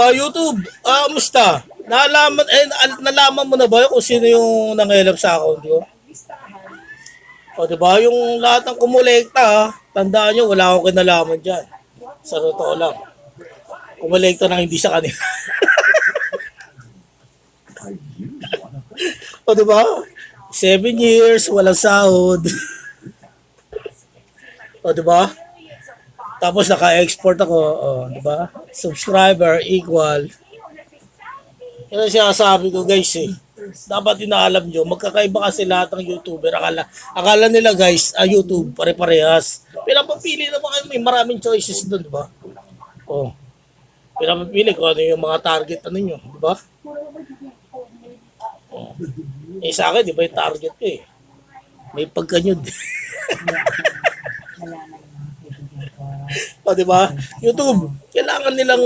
ah, YouTube, ah, musta? Nalaman, eh, na- nalaman mo na ba kung sino yung nangelap sa account ko? O, di ba? Yung lahat ng kumulekta, ha? tandaan nyo, wala akong kinalaman dyan. Sa totoo lang. Kumulekta nang hindi sa kanila. o, di ba? Seven years, walang sahod. o, di ba? Tapos naka-export ako, oh, di ba? Subscriber equal. Yan ang sinasabi ko guys eh. Dapat inaalam nyo, magkakaiba kasi lahat ng YouTuber. Akala, akala nila guys, ah, YouTube, pare-parehas. Pinapapili naman kayo, may maraming choices doon, di ba? Oh. Pinapapili ko ano yung mga target ano nyo, di ba? Oh. Eh sa akin, di ba yung target ko eh. May pagkanyod. o, di ba? YouTube, kailangan nilang